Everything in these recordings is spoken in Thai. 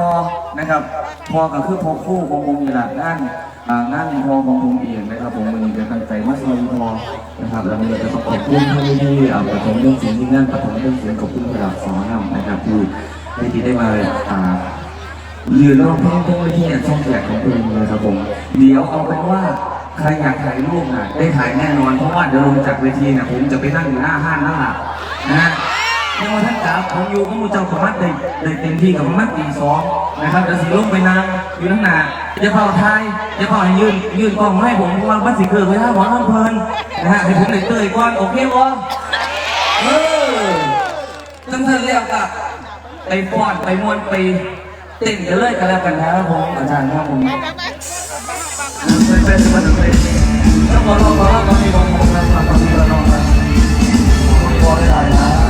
พอนะครับพอก็คือพอคู่ของผมนี่แหละงานอ่างานพอของผมเองนะครับผมมันจะตั้งใจมาซอยพอนะครับแล้วมันจะต้องขอบคุณท่านที่อ่าประถมเรื่องสิ่งที่งานประถมเรื่องสิ่งขอบคุณระดับสองนำนะครับที่ที่ได้มาอ่ายืนรอบเพลงตรงที่ช่องแจกของเพลงนะครับผมเดี๋ยวเอาเป็นว่าใครอยากถ่ายรูปน่ะได้ถ่ายแน่นอนเพราะว่าเดี๋ยวลงจากเวทีนะผมจะไปนั่งอยู่หน้าห้านนั่นแหละนะ ยังว่าท่านจ๋าผมอยู่ก็มูเจ้าสามารถได้ได้เต็มที่กับมาณตีสองนะครับเดี๋ยวสิลงไปนางอยู่ทั้งหนาอย่าเผาทายอย่าเผาให้ยืนยืนกล้องให้ผมเพราะว่าบัสสิเกิดเวลาหมอลำเพลินนะฮะให้ผมได้เตยก่อนโอเคบ่เออตั้งแต่แล้วก็ไปฟ้อนไปมวนไปเต้นกันเลยกันแล้วกันนะครับผมอาจารย์ครับผมเป็นเป็นเป็นเป็นต้องขอรอขอรอตอนนี้ผมผมนะครับตอนนี้เราลองกันขอได้หลยนะ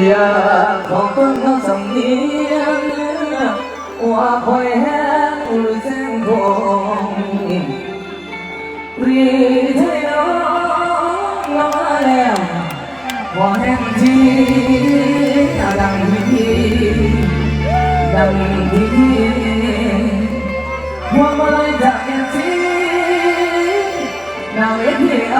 อยากขอเพิ่มน้ำสำเนียงว่าคอยแห้งหรือแสงทองรีเทน้องมาแล้วพอแห้งทีดังทีดังทีพวงมาลัยจากแก่ทีนางเอ็ดที่อ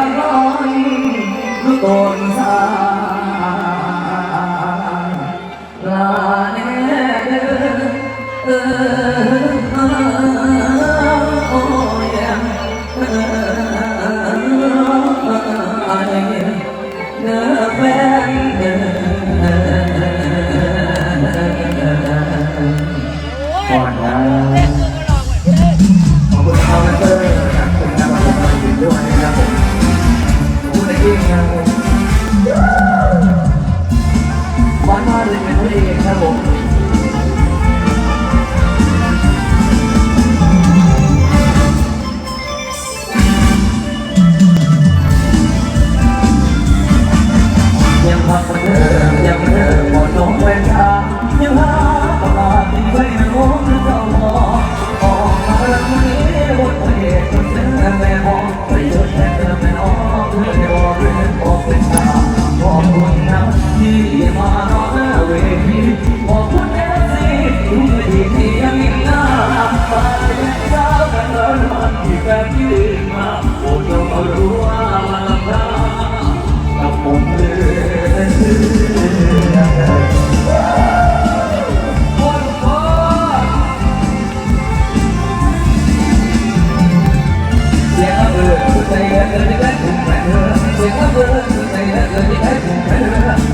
เอ่ยแค่เพียงเธอ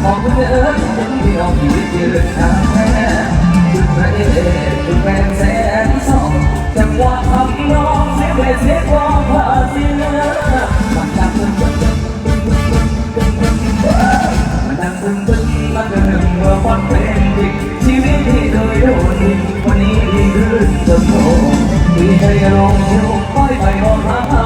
มองคุณเอ่ยผที่เอาผิดยืนทางแท้จุดพระเอกจุดแฟนแสนสองจังหวะทำร้องเสียงเพลงเสียงองพาสีเนื้อมันดังบึ้งบึ้งบึ้งบึ้งบึ้งบึ้งบึ้งมันดังบึ้งบึ้งมันกระหึ่มเมื่อวันเป็นจริงชีวิตที่เคยโดนทิ้งวันนี้ดีขึ้นจนโง่ที่ใจร้องอยู่ค่อยไปมองหาใคร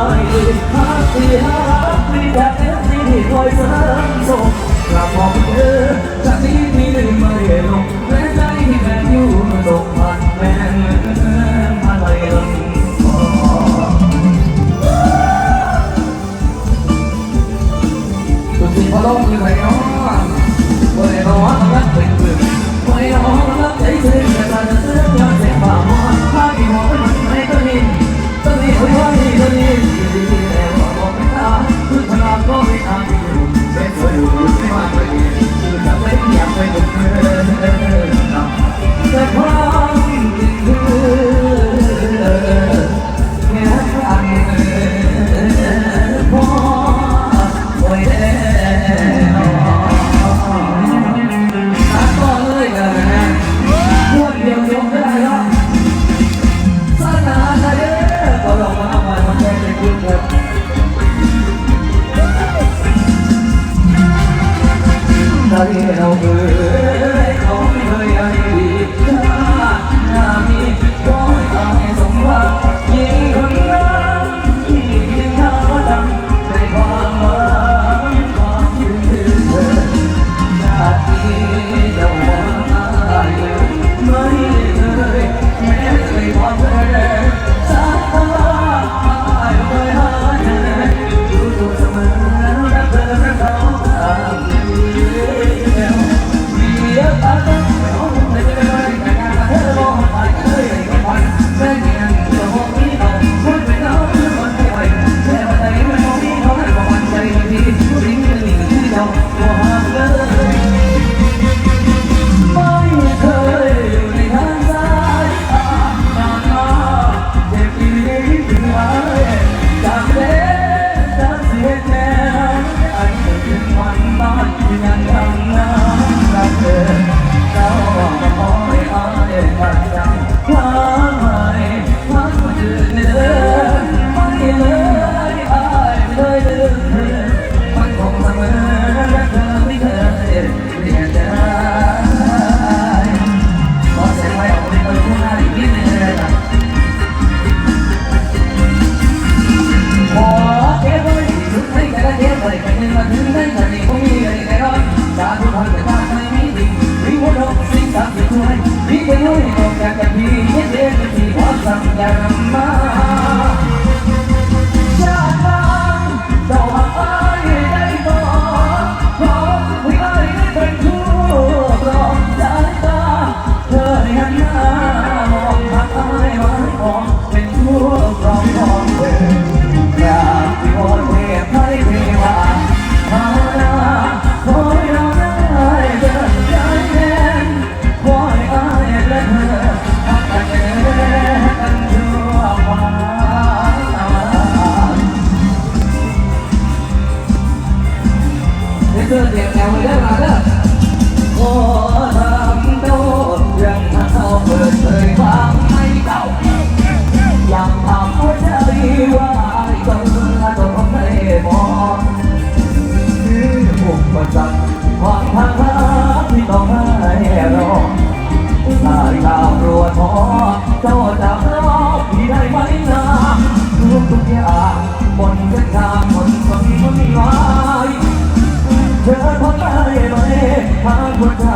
ทางหัวใจ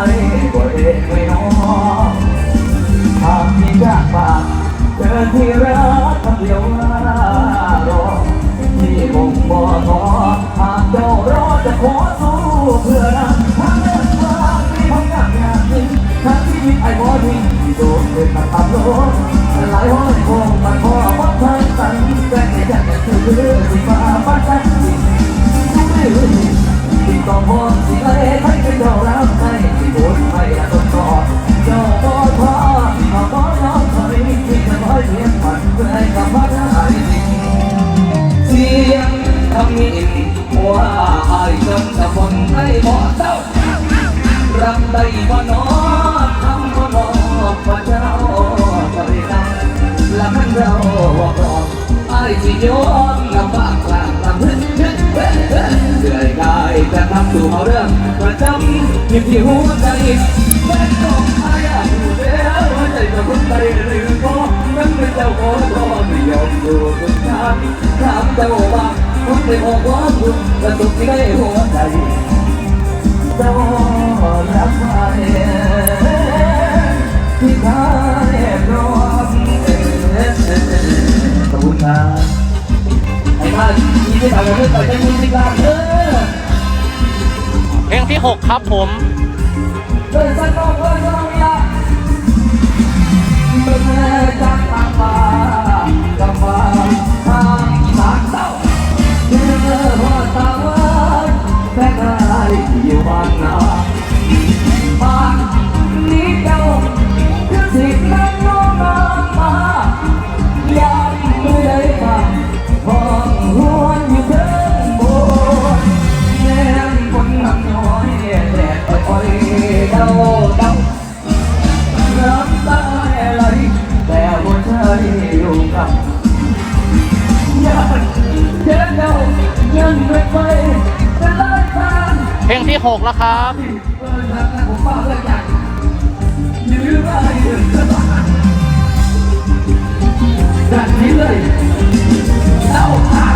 ตัวเองไม่น้องหากมียากมากเกินที่รักคำเดียวว่ารอที่คงบ่ท้อหากเจ้ารอจะขอสู้เพื่อรักทางเดินทางที่พังงานอย่างนี้ทางชีวิตไอ้บ่ทิ้งที่โดนเป็นมาทำโลดหลายห้อยคงมันพอวัดทางตันแต่แค่อยากจะคือสิมาบ้านกันจที่ต้องพอสิเอ้ให้เป็น เอาเรื่องประจำยิบที่หัวใจแม่ต้องอายอยู่แล้วหัวใจจะพุ่งไปหรือก็นั่นเป็นเจ้าของก็ไม่ยอมดูทุกทางถามเจ้าว่าคนไม่บอกว่าคุณกระตกที่ได้หัวใจเจ้ารักใครที่ทายรอขอบคุณครับไอ้บ้านที่ไม่ทำเรื่องต่อใจคุณสิครับเออเพลง ที่ 6 ครับผมเ16 แล้วครับแบบนี้เลยเอาา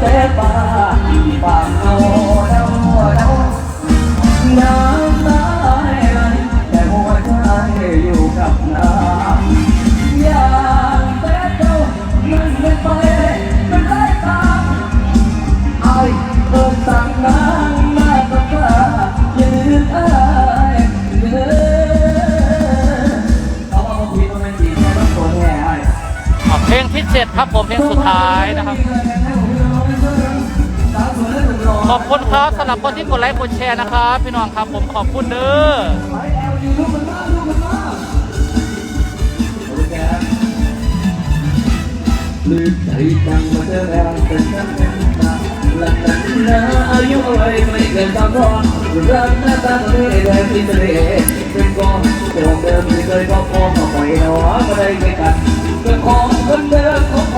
แต่ป่าปากเอาเดาเดาน้ำตาไหลแต่หัวใจอยู่กับน้ำอยางแต่เจ้ามันไม่ไปเป็นไรตามไอ้เอิญสั่งน้ำมากับฟ้ายืนไอ้เดินเอาเอาผิดมันเป็นสีแค่ต้องตัวแท้ไอ้ อะเพลงที่7ครับผมเพลงสุดท้ายนะครับ ขอบคุณครับสำหรับคนที่กดไลค์กดแชร์นะครับพี่น้องครับผมขอบคุณเด้อลืมใจจังมาเจอแล้วเป็นฉันเป็นตาหลังนั้นนะอายุอะไรไม่เกินสามร้อยรักหน้าตาทะเลแดงที่ทะเลเป็นกองเดิมเดิมที่เคยก็พอมาปล่อยน้องมาได้ด้วยกันเรื่องของคนเดิมขอยให้น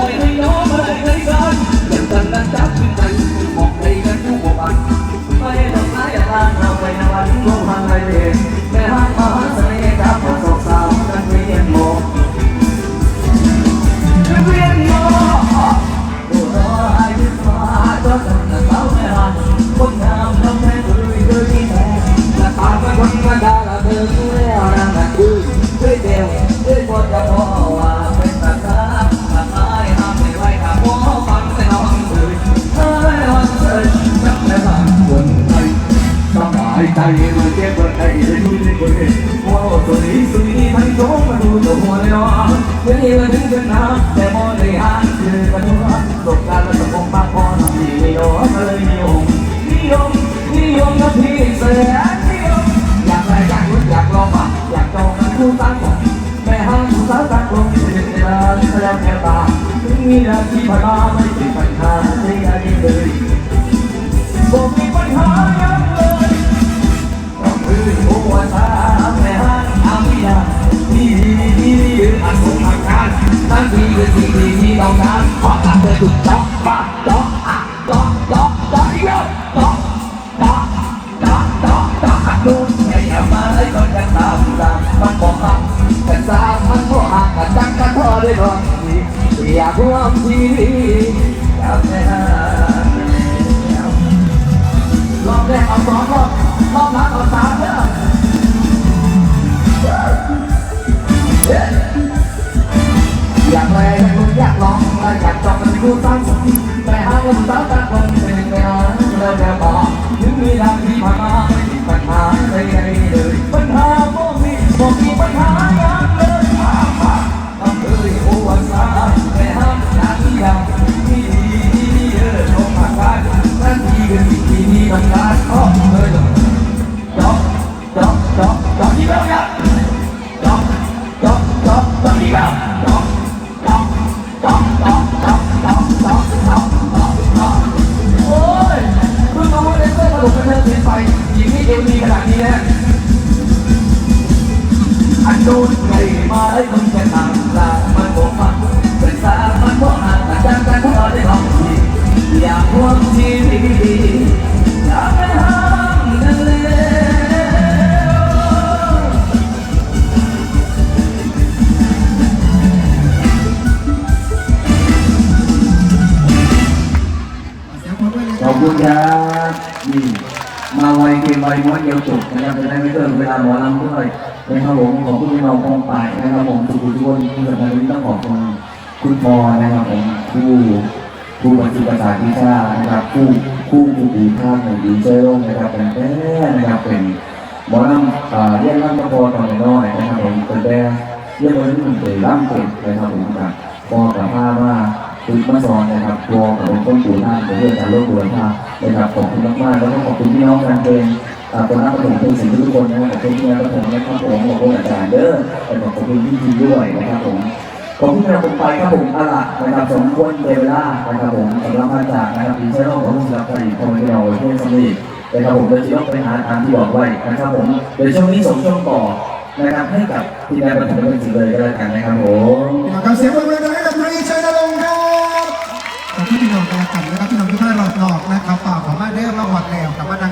้อง บายใจมันเจ็บปวดใจได้ดูได้คนเห็นว่าตัวนี้สุดนี้ทั้งโจมาดูตัวหัวเลยอะเดี๋ยวนี้มันถึงจะหนาวแต่มองในหางคือกันวันประสบการณ์และสังคมมากพอทำดีไม่ยอมเลยนิยมนิยมนิยมกับพี่เสียนิยมอยากอะไรอยากรู้อยากลองอะอยากจองกันคู่ตั้งของแม่ห้างผู้สาวตั้งลงเป็นเวลาแสดงแค่ตาถึงมีนาทีผ่านมาไม่ติดปัญหาใดๆเลยบอกมีปัญหายังเลยต้อง อยากร่วมทีอยากแน่ลองได้เอาสองรอบ ผู้ตั้งสติแต่หาวันตาตาคนเป็นงานเราจะบอกถึงเวลาที่ผ่านมาไม่มีปัญหาใดๆเลยปัญหาพวกนี้พวกมีปัญหา อันโดนไงมาให้คนแค่ทางตามันบอกฟังเป็นสามันบอกหางอาจารย์กันพอได้ลองทีอยากร่วมทีวีอยากไปห้ามนั่นเลยขอบคุณครับ มาไวเกมไวม้วนเดียวจบนะครับจะได้ไม่เกินเวลาหมอลำด้วยนะครับผมขอบคุณพี่น้องกองป่ายนะครับผมทุกทุกคนที่สำคัญที่ต้องขอบคุณคุณพอนะครับผมผู้ผู้บัญชีภาษาที่ชานะครับผู้ผู้ผู้ดีภาพในดีเจอร์นะครับเป็นแท้นะครับเป็นหมอลำเรียกลำตะโพตอนน้อยนะครับผมเป็นแท้เรียกว่าที่มันเป็นล่ำเป็นนะครับผมครับพอกับผ้าว่าคุณมาสอนนะครับตัวกับผมต้นปู่ท่านเป็นเรื่องการรวบรวมท่า นะครับขอบคุณมากๆแล้วก็ขอบคุณพี่น้องการเป็นอ่าคนนักประถมเป็นสิ่งทุกคนนะครับขอบคุณพี่น้องประถมนะครับผมขอบคุณอาจารย์เด้อและขอบคุณพี่ทีด้วยนะครับผมขอบคุณเราผมไปครับผมอาละนะครับสมควรเวลานะครับผมสำหรับมาจากนะครับดีเซลของลูกศิษย์ผลิตของเราเพื่อสำเร็จนะครับผมโดยที่ต้องไปหาตามที่บอกไว้นะครับผมเดี๋ยวช่วงนี้ส่งช่วงต่อนะครับให้กับทีมงานประถมเป็นสิ่งเลยก็แล้วกันนะครับผมขอเสียงปรบมือให้กับไทยชัยนรงค์ครับขอบคุณพี่น้องการกันและ ริ่มมาหอดแล้วกับว่านั่ง